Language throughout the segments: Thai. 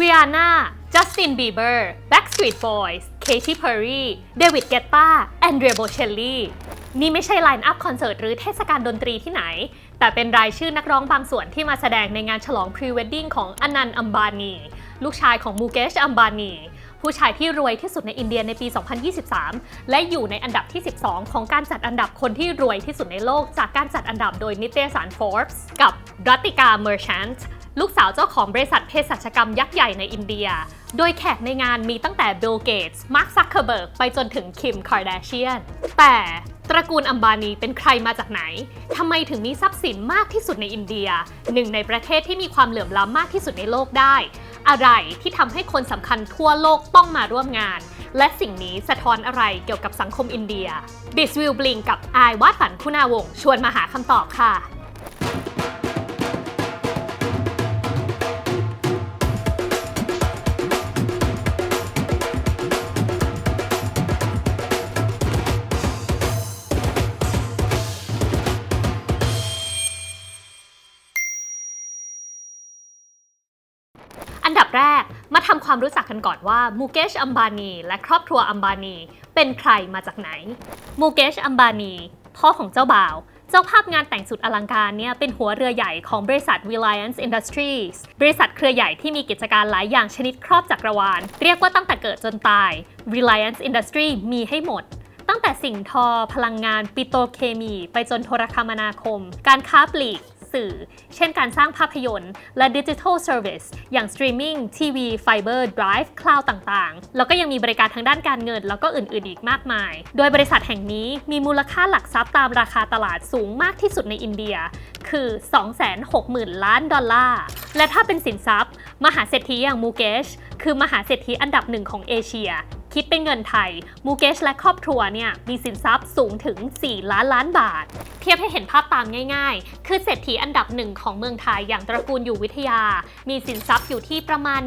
ริอาน่าจัสตินบีเบอร์ Backstreet Boys เคที่เพอร์รี่เดวิดเกตตาแอนเดรียโบเชลลี่นี่ไม่ใช่ไลน์อัพคอนเสิร์ตหรือเทศกาลดนตรีที่ไหน แต่เป็นรายชื่อนักร้องบางส่วนที่มาแสดงในงานฉลองพรีเวดดิ้งของอนันต์อัมบานี ลูกชายของมูเกชอัมบานี ผู้ชายที่รวยที่สุดในอินเดียในปี 2023 และอยู่ในอันดับที่ 12 ของการจัดอันดับคนที่รวยที่สุดในโลกจากการจัดอันดับโดยนิตยสาร Forbes กับรัติกาเมอร์ชันต์ ลูกสาวเจ้าของบริษัทเภสัชกรรมยักษ์ใหญ่ในอินเดีย โดยแขกในงานมีตั้งแต่บิลเกตส์มาร์คซักเคอร์เบิร์กไปจนถึงคิมคาร์ดเชียนแต่ตระกูลอัมบานีเป็นใครมาจากไหน ทำไมถึงมีทรัพย์สินมากที่สุดในอินเดีย หนึ่งในประเทศที่มีความเหลื่อมล้ำมากที่สุดในโลกได้ อะไรที่ทำให้คนสำคัญทั่วโลกต้องมาร่วมงาน และสิ่งนี้สะท้อนอะไรเกี่ยวกับสังคมอินเดีย บิสวิลบลิงกับอายวาดฝันคุณาวงชวนมาหาคำตอบค่ะ ความรู้จักกันก่อนว่ามูเกชอัมบานีและครอบครัวอัมบานีเป็นใครมาจากไหนมูเกชอัมบานีพ่อของเจ้าบ่าว เจ้าภาพงานแต่งสุดอลังการเนี่ยเป็นหัวเรือใหญ่ของบริษัท Reliance Industries บริษัทเครือใหญ่ที่มีกิจการหลายอย่างชนิดครอบจักรวาล เรียกว่าตั้งแต่เกิดจนตาย Reliance Industry มีให้หมดตั้งแต่สิ่งทอ พลังงาน ปิโตรเคมี ไปจนโทรคมนาคม การค้าปลีก สื่อ เช่นการสร้างภาพยนตร์ และดิจิทัลเซอร์วิสอย่างสตรีมมิ่งทีวีไฟเบอร์ไดรฟ์คลาวด์ต่างๆ แล้วก็ยังมีบริการทางด้านการเงิน แล้วก็อื่นๆอีกมากมาย โดยบริษัทแห่งนี้มีมูลค่าหลักทรัพย์ตามราคาตลาดสูงมากที่สุดในอินเดีย คือ 260,000 ล้านดอลลาร์ และถ้าเป็นสินทรัพย์ มหาเศรษฐีอย่างมูเกช คือมหาเศรษฐีอันดับหนึ่งของเอเชีย คิดเป็นเงินไทย มูเกชและครอบครัวเนี่ยมีสินทรัพย์สูงถึง 4 ล้านล้านบาท เทียบให้เห็นภาพตามง่ายๆ คือเศรษฐีอันดับหนึ่งของเมืองไทยอย่างตระกูลอยู่วิทยา มีสินทรัพย์อยู่ที่ประมาณ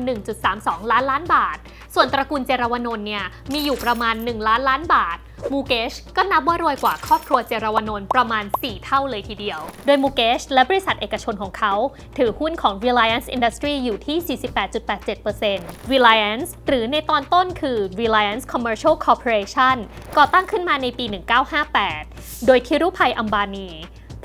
1.32 ล้านล้านบาท ส่วนตระกูลเจรวนนท์เนี่ยมีอยู่ประมาณ 1 ล้านล้านบาท มูเกชก็นับว่ารวยกว่าครอบครัวเจรวนนท์ประมาณ 4 เท่าเลยทีเดียว โดยมูเกชและบริษัทเอกชนของเขา ถือหุ้นของ Reliance Industry อยู่ที่ 48.87% Reliance หรือในตอนต้นคือ Reliance Commercial Corporation ก่อตั้งขึ้นมาในปี 1958 โดยคิรุภัยอัมบานี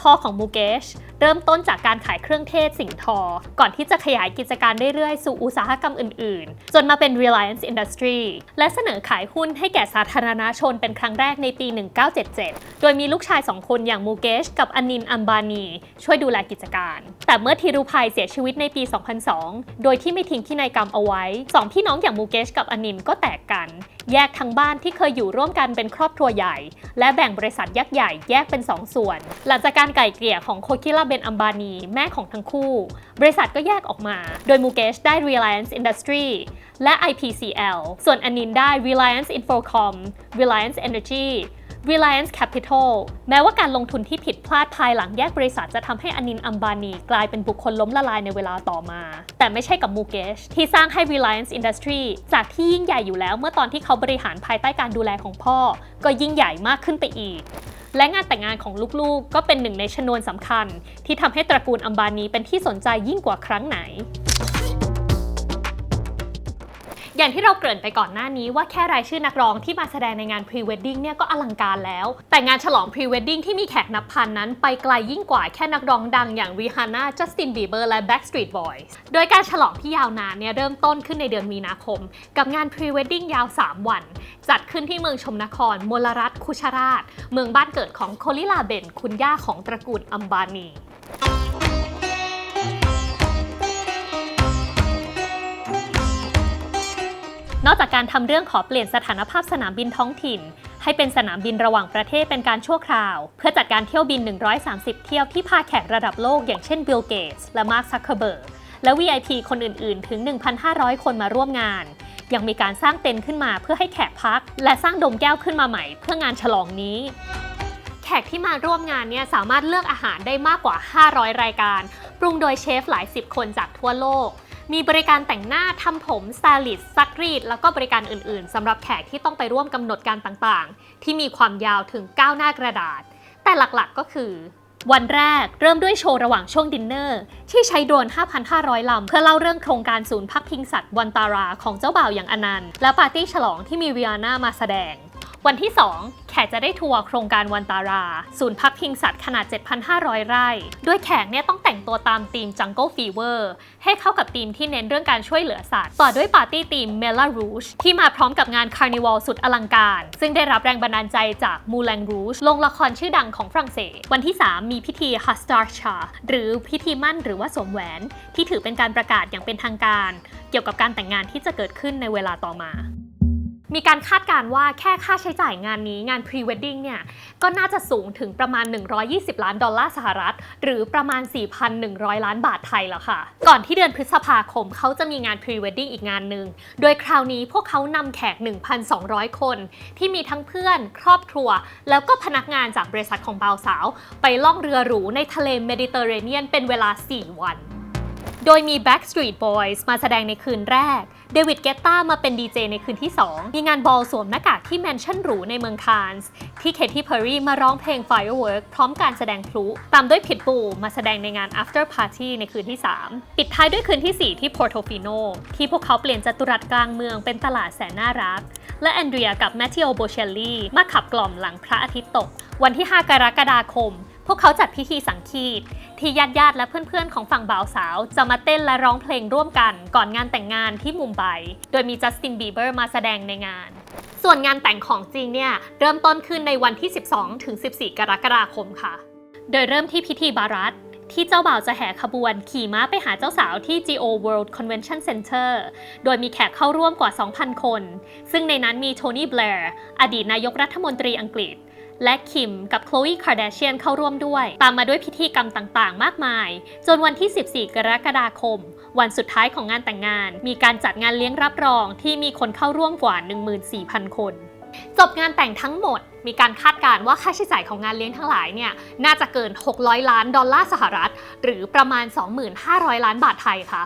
พ่อของมูเกช เริ่มต้นจากการขายเครื่องเทศสิ่งทอ ก่อนที่จะขยายกิจการเรื่อยๆ สู่อุตสาหกรรมอื่นๆ จนมาเป็น Reliance Industry และเสนอขายหุ้นให้แก่สาธารณชนเป็นครั้งแรกในปี 1977 โดยมีลูกชายสองคนอย่างมูเกชกับอนินอัมบานี ช่วยดูแลกิจการ แต่เมื่อธีรุภัยเสียชีวิตในปี 2002 โดยที่ไม่ทิ้งพินัยกรรมเอาไว้สองพี่น้องอย่างมูเกชกับอนินก็แตกกัน แยกทั้งบ้านที่เคยอยู่ร่วมกันเป็นครอบครัวใหญ่ และแบ่งบริษัทยักษ์ใหญ่แยกเป็น 2 ส่วน หลังจากการไก่เกลี่ยของโคคิลาเบนอัมบานี แม่ของทั้งคู่ บริษัทก็แยกออกมา โดยมูเกชได้ Reliance Industry และ IPCL ส่วนอนินได้ Reliance Infocom Reliance Energy Reliance Capital แม้ว่าการลงทุนที่ผิดพลาดภายหลังแยกบริษัทจะทำให้อนินอัมบานี กลายเป็นบุคคลล้มละลายในเวลาต่อมา แต่ไม่ใช่กับมูเกชที่สร้างให้ Reliance Industry จากที่ยิ่งใหญ่อยู่แล้วเมื่อตอนที่เขาบริหารภายใต้การดูแลของพ่อ ก็ยิ่งใหญ่มากขึ้นไปอีก และงานแต่งงานของลูกๆ ก็เป็นหนึ่งในชนวนสำคัญ ที่ทำให้ตระกูลอัมบานีเป็นที่สนใจยิ่งกว่าครั้งไหน อย่างที่เราเกริ่นไปก่อนหน้านี้ว่าแค่รายชื่อนักร้องที่มาแสดงในงาน Pre-Wedding เนี่ยก็อลังการแล้ว แต่งานฉลอง Pre-Wedding ที่มีแขกนับพันนั้นไปไกลยิ่งกว่าแค่นักร้องดังอย่างริฮาน่าจัสตินบีเบอร์และ Backstreet Boys โดยการฉลองที่ยาวนานเนี่ยเริ่มต้นขึ้นในเดือนมีนาคม กับงาน Pre-Wedding ยาว 3 วัน จัดขึ้นที่เมืองชมนคร มลรัฐคุชราช เมืองบ้านเกิดของโคลิลาเบนคุณย่าของตระกูลอัมบานี นอกจากการทำเรื่องขอเปลี่ยนสถานภาพสนามบินท้องถิ่น ให้เป็นสนามบินระหว่างประเทศเป็นการชั่วคราว เพื่อจัดการเที่ยวบิน 130 เที่ยวที่พาแขกระดับโลกอย่างเช่นบิลเกตส์และมาร์คซักเคเบิร์กและ VIP คนอื่นๆ ถึง 1,500 คนมาร่วมงาน ยังมีการสร้างเต็นท์ขึ้นมาเพื่อให้แขกพัก และสร้างโดมแก้วขึ้นมาใหม่เพื่องานฉลองนี้แขกที่มาร่วมงานเนี่ยสามารถเลือกอาหารได้มากกว่า 500 รายการ ปรุงโดยเชฟหลายสิบคนจากทั่วโลก มีบริการแต่งหน้าทำผมสไตลิสต์ซักรีด แล้วก็บริการอื่นๆสำหรับแขกที่ต้องไปร่วมกำหนดการต่างๆ ที่มีความยาวถึง 9 หน้ากระดาษ แต่หลักๆก็คือ วันแรกเริ่มด้วยโชว์ระหว่างช่วงดินเนอร์ ที่ใช้โดรน 5,500 ลำ เพื่อเล่าเรื่องโครงการศูนย์พักพิงสัตว์วันตาราของเจ้าบ่าวอย่างอนันต์และปาร์ตี้ฉลองที่มีริอาน่ามาแสดง วันที่ 2 แขกจะได้ทัวร์โครงการวันตารา ศูนย์พักพิงสัตว์ขนาด 7,500 ไร่ ด้วยแขกเนี่ยต้องแต่งตัวตามธีม Jungle Fever ให้เข้ากับธีมที่เน้นเรื่องการช่วยเหลือสัตว์ ต่อด้วยปาร์ตี้ธีม Mela Rouge ที่มาพร้อมกับงานคาร์นิวัลสุดอลังการ ซึ่งได้รับแรงบันดาลใจจาก Moulin Rouge ลงละครชื่อดังของฝรั่งเศส วันที่ 3 มีพิธี Hastar Cha หรือพิธีมั่นหรือว่าสวมแหวน ที่ถือเป็นการประกาศอย่างเป็นทางการ เกี่ยวกับการแต่งงานที่จะเกิดขึ้นในเวลาต่อมา มีการคาดการณ์ว่าแค่ค่าใช้จ่ายงานนี้งาน Pre-Wedding เนี่ย ก็น่าจะสูงถึงประมาณ 120 ล้านดอลลาร์สหรัฐ หรือประมาณ 4,100 ล้านบาทไทยแล้วค่ะ ก่อนที่เดือนพฤษภาคมเขาจะมีงาน Pre-Wedding อีกงานหนึ่ง โดยคราวนี้พวกเขานำแขก 1,200 คน ที่มีทั้งเพื่อน ครอบครัว แล้วก็พนักงานจากบริษัทของบ่าวสาว ไปล่องเรือหรูในทะเลเมดิเตอร์เรเนียนเป็นเวลา 4 วัน โดยมี Backstreet Boys มาแสดงในคืนแรก เดวิดเกตตามาเป็นดีเจในคืนที่ 2 มีงานบอลสวมหน้ากากที่แมนชั่นหรูในเมืองคานส์ ที่เคที่เพอร์รี่มาร้องเพลง Firework พร้อมการแสดงพลุ ตามด้วยพิทบูมาแสดงในงาน After Party ในคืนที่ 3 ปิดท้ายด้วยคืนที่ 4 ที่ Portofino ที่พวกเขาเปลี่ยนจัตุรัสกลางเมืองเป็นตลาดแสนน่ารัก และแอนเดรียกับแมทธิโอโบเชลลี่มาขับกล่อมหลังพระอาทิตย์ตก วันที่ 5 กรกฎาคม พวกเขาจัดพิธีสังคีต ที่ญาติญาติและเพื่อนๆ ของฝั่งบ่าวสาว จะมาเต้นและร้องเพลงร่วมกันก่อนงานแต่งงานที่มุมไบ โดยมีจัสตินบีเบอร์มาแสดงในงาน ส่วนงานแต่งของจริงเนี่ยเริ่มต้นขึ้นในวันที่ 12 ถึง 14 กรกฎาคมค่ะ โดยเริ่มที่พิธีบารัตที่เจ้าบ่าวจะแห่ขบวนขี่ม้าไปหาเจ้าสาวที่ G O World Convention Center โดยมีแขกเข้าร่วมกว่า 2,000 คน ซึ่งในนั้นมีโทนี่แบร์อดีตนายกรัฐมนตรีอังกฤษ และคิมกับโคล e คาร์ d ดเชียนเข้าร่วมด้วย ตามมาด้วยพิธีกรรมต่างๆ มากมาย จนวันที่ 14 กรกฎาคม วันสุดท้ายของงานแต่งงาน มีการจัดงานเลี้ยงรับรองที่มีคนเข้าร่วมกว่า 14,000 คน จบงานแต่งทั้งหมดมีการคาดการณ์ว่าค่าใช้จ่ายของงานเลี้ยงทั้งหลายเนี่ยน่าจะเกิน 600 ล้านดอลลาร์สหรัฐ หรือประมาณ 25,000ล้านบาทไทยค่ะ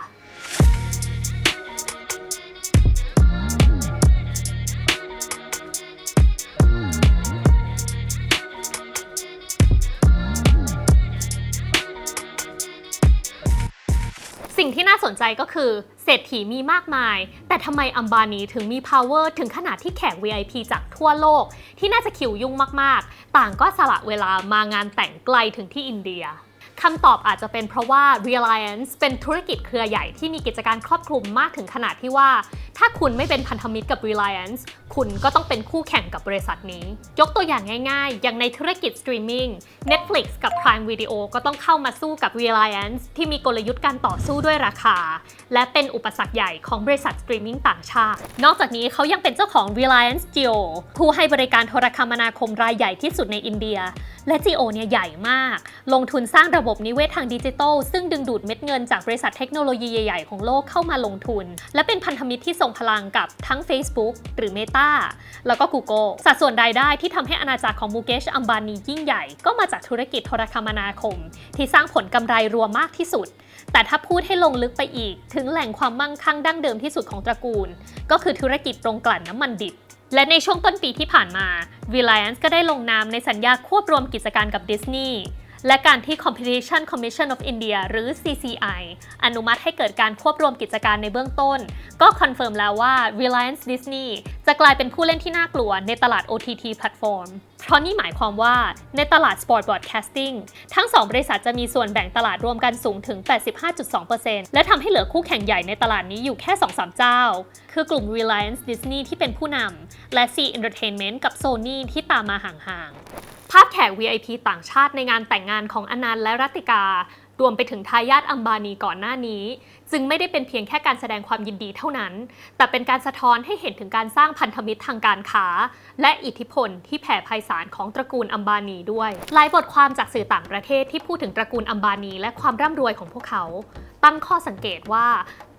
สนใจก็คือเศรษฐีมีมากมาย แต่ทำไมอัมบานีถึงมี power ถึงขนาดที่แขก VIP จากทั่วโลก ที่น่าจะคิวยุ่งมากๆ ต่างก็สละเวลามางานแต่งไกลถึงที่อินเดียคำตอบอาจจะเป็นเพราะว่า Reliance เป็นธุรกิจเครือใหญ่ที่มีกิจการครอบคลุมมากถึงขนาดที่ว่าถ้าคุณไม่เป็นพันธมิตรกับ Reliance คุณก็ต้องเป็นคู่แข่งกับบริษัทนี้ ยกตัวอย่างง่ายๆ อย่างในธุรกิจสตรีมมิ่ง Netflix กับ Prime Video ก็ต้องเข้ามาสู้กับ Reliance ที่มีกลยุทธ์การต่อสู้ด้วยราคา และเป็นอุปสรรคใหญ่ของบริษัทสตรีมมิ่งต่างชาติ นอกจากนี้เขายังเป็นเจ้าของ Reliance Jio ผู้ให้บริการโทรคมนาคมรายใหญ่ที่สุดในอินเดีย และ Jio เนี่ยใหญ่มาก ลงทุนสร้างระบบนิเวศทางดิจิทัลซึ่งดึงดูดเม็ดเงินจากบริษัทเทคโนโลยีใหญ่ๆของโลกเข้ามาลงทุน และเป็นพันธมิตรที่ทรงพลังกับทั้ง Facebook หรือ Meta แล้วก็ Google สัดส่วนรายได้ที่ทำให้อาณาจักรของมูเกชอัมบานียิ่งใหญ่ ก็มาจากธุรกิจโทรคมนาคม ที่สร้างผลกำไรรวมมากที่สุด แต่ถ้าพูดให้ลงลึกไปอีก ถึงแหล่งความมั่งคั่งดั้งเดิมที่สุดของตระกูล ก็คือธุรกิจโรงกลั่นน้ำมันดิบและในช่วงต้นปีที่ผ่านมา Reliance ก็ได้ลงนามในสัญญาควบรวมกิจการกับดิสนีย์ และการที่ Competition Commission of India หรือ CCI อนุมัติให้เกิดการควบรวมกิจการในเบื้องต้น ก็คอนเฟิร์มแล้วว่า Reliance Disney จะกลายเป็นผู้เล่นที่น่ากลัวในตลาด OTT แพลตฟอร์ม เพราะนี่หมายความว่าในตลาด Sport Broadcasting ทั้ง 2 บริษัทจะมีส่วนแบ่งตลาดรวมกันสูงถึง 85.2%และทำให้เหลือคู่แข่งใหญ่ในตลาดนี้อยู่แค่ 2-3 เจ้า คือกลุ่ม Reliance Disney ที่เป็นผู้นำและ C Entertainment กับ Sony ที่ตามมาห่างๆาพแขก VIP ต่างชาติในงานแต่งงานของอนันต์และรัตติกา รวมไปถึงทายาทอัมบานีก่อนหน้านี้ จึงไม่ได้เป็นเพียงแค่การแสดงความยินดีเท่านั้น แต่เป็นการสะท้อนให้เห็นถึงการสร้างพันธมิตรทางการค้า และอิทธิพลที่แผ่ไพศาลของตระกูลอัมบานีด้วย หลายบทความจากสื่อต่างประเทศที่พูดถึงตระกูลอัมบานี และความร่ำรวยของพวกเขา ตั้งข้อสังเกตว่า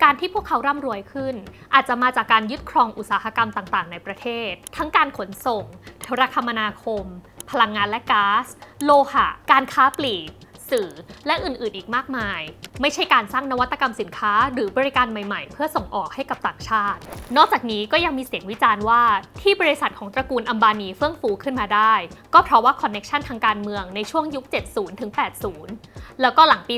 การที่พวกเขาร่ำรวยขึ้น อาจจะมาจากการยึดครองอุตสาหกรรมต่าง ๆ ในประเทศ ทั้งการขนส่ง โทรคมนาคม พลังงานและก๊าซโลหะ การค้าปลีก สื่อ และอื่นๆอีกมากมาย ไม่ใช่การสร้างนวัตกรรมสินค้า หรือบริการใหม่ๆ เพื่อส่งออกให้กับต่างชาติ นอกจากนี้ก็ยังมีเสียงวิจารณ์ว่าที่บริษัทของตระกูลอัมบานีเฟื่องฟูขึ้นมาได้ ก็เพราะว่าคอนเน็ชันทางการเมืองในช่วงยุค 70ถึง80 แล้วก็หลังปี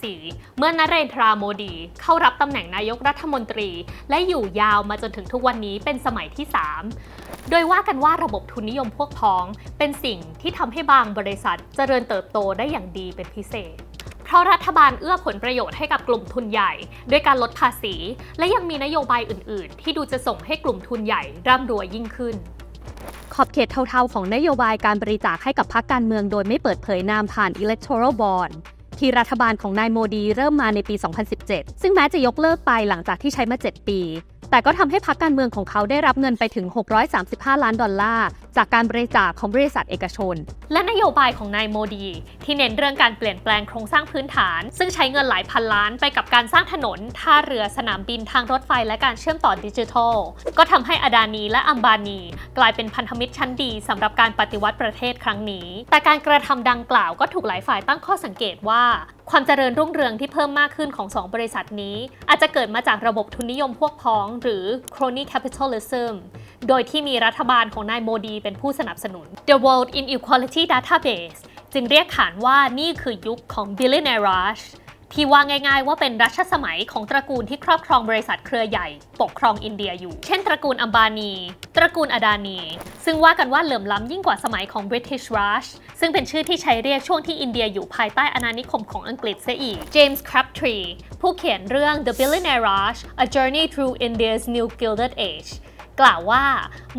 2014 เมื่อนเรนทราโมดี เข้ารับตำแหน่งนายกรัฐมนตรี และอยู่ยาวมาจนถึงทุกวันนี้เป็นสมัยที่ 3 โดยว่ากันว่าระบบทุนนิยมพวกพ้อง เป็นสิ่งที่ทำให้บางบริษัทเจริญเติบโตได้อย่างดีเป็นพิเศษ เพราะรัฐบาลเอื้อผลประโยชน์ให้กับกลุ่มทุนใหญ่ ด้วยการลดภาษี และยังมีนโยบายอื่น ๆ ที่ดูจะส่งให้กลุ่มทุนใหญ่ร่ำรวยยิ่งขึ้นขอบเขตเทาๆ ของนโยบายการบริจาคให้กับพรรคการเมืองโดยไม่เปิดเผยนามผ่าน electoral bond ที่รัฐบาลของนายโมดีเริ่มมาในปี 2017 ซึ่งแม้จะยกเลิกไปหลังจากที่ใช้มา 7 ปี แต่ก็ทำให้พรรคการเมืองของเขาได้รับเงินไปถึง 635 ล้านดอลลาร์ จากการบริจาคของบริษัทเอกชน และนโยบายของนายโมดี ที่เน้นเรื่องการเปลี่ยนแปลงโครงสร้างพื้นฐาน ซึ่งใช้เงินหลายพันล้านไปกับการสร้างถนน ท่าเรือสนามบินทางรถไฟและการเชื่อมต่อดิจิทัล ก็ทำให้อดานีและอัมบานี กลายเป็นพันธมิตรชั้นดีสำหรับการปฏิวัติประเทศครั้งนี้ แต่การกระทำดังกล่าวก็ถูกหลายฝ่ายตั้งข้อสังเกตว่าความเจริญรุ่งเรืองที่เพิ่มมากขึ้นของสองบริษัทนี้ อาจจะเกิดมาจากระบบทุนนิยมพวกพ้อง หรือ crony capitalism โดยที่มีรัฐบาลของนายโมดีเป็นผู้สนับสนุน The World Inequality Database จึงเรียกขานว่านี่คือยุคของ billionaire rush ที่ว่าง่ายๆ ว่าเป็นรัชสมัยของตระกูลที่ครอบครองบริษัทเครือใหญ่ ปกครองอินเดียอยู่ เช่นตระกูลอัมบานี ตระกูลอดานี ซึ่งว่ากันว่าเหลื่อมล้ำยิ่งกว่าสมัยของ British Raj ซึ่งเป็นชื่อที่ใช้เรียกช่วงที่อินเดียอยู่ภายใต้อาณานิคมของอังกฤษเสียอีก James Crabtree ผู้เขียนเรื่อง The Billionaire Rush A Journey Through India's New Gilded Age กล่าวว่า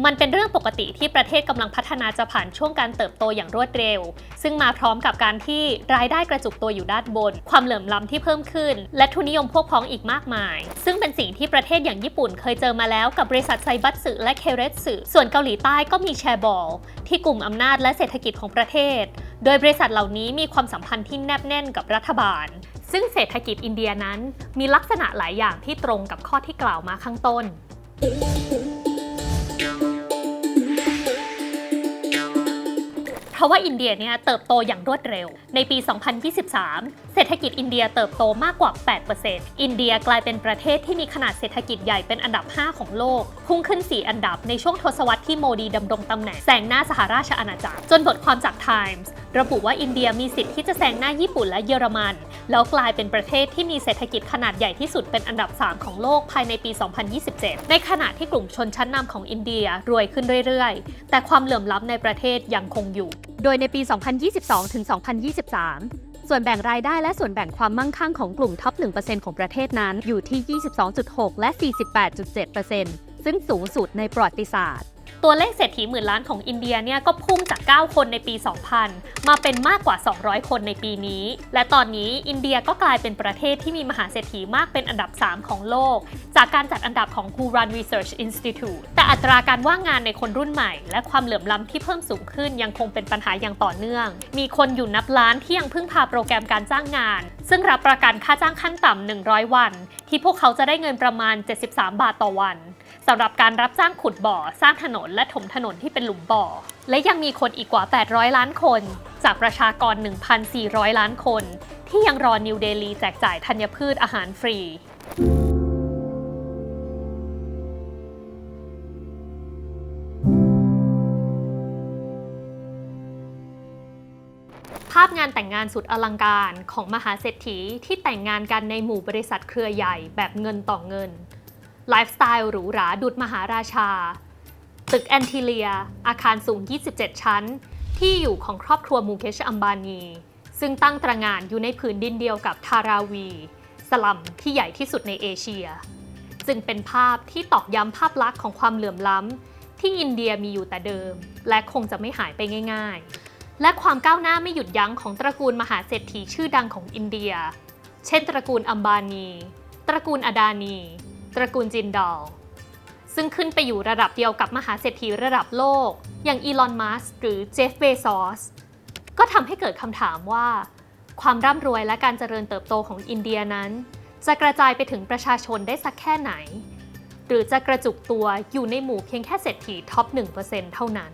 มันเป็นเรื่องปกติที่ประเทศกำลังพัฒนาจะผ่านช่วงการเติบโตอย่างรวดเร็ว ซึ่งมาพร้อมกับการที่รายได้กระจุกตัวอยู่ด้านบน ความเหลื่อมล้ำที่เพิ่มขึ้น และทุนนิยมพวกพ้องอีกมากมาย ซึ่งเป็นสิ่งที่ประเทศอย่างญี่ปุ่นเคยเจอมาแล้วกับบริษัทไซบัตสึและเคเรสึส่วนเกาหลีใต้ก็มีแชร์บอลที่กลุ่มอำนาจและเศรษฐกิจของประเทศ โดยบริษัทเหล่านี้มีความสัมพันธ์ที่แนบแน่นกับรัฐบาล ซึ่งเศรษฐกิจอินเดียนั้น มีลักษณะหลายอย่างที่ตรงกับข้อที่กล่าวมาข้างต้นเพ ราะว่าอินเดียเนี่ยเติบโตอย่างรวดเร็ว ในปี 2023 เศรษฐกิจอินเดียเติบโตมากกว่า 8%อินเดียกลายเป็นประเทศที่มีขนาดเศรษฐกิจใหญ่เป็นอันดับ 5 ของโลก พุ่งขึ้น 4 อันดับในช่วงทศวรรษที่โมดีดำรงตำแหน่งแซงหน้าสหราชอาณาจักร จนบทความจาก Times ระบุว่าอินเดียมีสิทธิ์ที่จะแซงหน้าญี่ปุ่นและเยอรมัน แล้วกลายเป็นประเทศที่มีเศรษฐกิจขนาดใหญ่ที่สุดเป็นอันดับ 3 ของโลกภายในปี 2027 ในขณะที่กลุ่มชนชั้นนำของอินเดียรวยขึ้นเรื่อยๆ แต่ความเหลื่อมล้ำในประเทศยังคงอยู่ โดยในปี 2022 ถึง 2023 ส่วนแบ่งรายได้และส่วนแบ่งความมั่งคั่งของกลุ่มท็อป 1%ของประเทศนั้นอยู่ที่ 22.6 และ 48.7% ซึ่งสูงสุดในประวัติศาสตร์ ตัวเลขเศรษฐีหมื่นล้านของอินเดียเนี่ยก็พุ่งจาก 9 คนในปี 2000 มาเป็นมากกว่า 200 คนในปีนี้ และตอนนี้อินเดียก็กลายเป็นประเทศที่มีมหาเศรษฐีมากเป็นอันดับ 3 ของโลก จากการจัดอันดับของ Huron Research Institute แต่อัตราการว่างงานในคนรุ่นใหม่ และความเหลื่อมล้ำที่เพิ่มสูงขึ้นยังคงเป็นปัญหาอย่างต่อเนื่อง มีคนอยู่นับล้านที่ยังพึ่งพาโปรแกรมการจ้างงาน ซึ่งรับประกันค่าจ้างขั้นต่ำ100 วัน ที่พวกเขาจะได้เงินประมาณ 73 บาทต่อวัน สำหรับการรับจ้างขุดบ่อ สร้างถนนและถมถนนที่เป็นหลุมบ่อ และยังมีคนอีกกว่า 800 ล้านคน จากประชากร 1,400 ล้านคน ที่ยังรอนิวเดลีแจกจ่ายธัญพืชอาหารฟรี ภาพงานแต่งงานสุดอลังการของมหาเศรษฐีที่แต่งงานกันในหมู่บริษัทเครือใหญ่แบบเงินต่อเงิน ไลฟ์สไตล์หรูหราดุดมหาราชา ตึกแอนทิเลีย อาคารสูง 27 ชั้น ที่อยู่ของครอบครัวมูเคชอัมบานี ซึ่งตั้งตระงานอยู่ในผืนดินเดียวกับทาราวี สลัมที่ใหญ่ที่สุดในเอเชีย จึงเป็นภาพที่ตอกย้ำภาพลักษณ์ของความเหลื่อมล้ำ ที่อินเดียมีอยู่แต่เดิม และคงจะไม่หายไปง่าย ๆ และความก้าวหน้าไม่หยุดยั้งของตระกูลมหาเศรษฐีชื่อดังของอินเดีย เช่น ตระกูลอัมบานี ตระกูลอดานี ตระกูลจินดอลซึ่งขึ้นไปอยู่ระดับเดียวกับมหาเศรษฐีระดับโลก อย่างอีลอน มัสก์หรือเจฟเบซอส ก็ทำให้เกิดคำถามว่า ความร่ำรวยและการเจริญเติบโตของอินเดียนั้น จะกระจายไปถึงประชาชนได้สักแค่ไหน หรือจะกระจุกตัวอยู่ในหมู่เพียงแค่เศรษฐีท็อป 1%เท่านั้น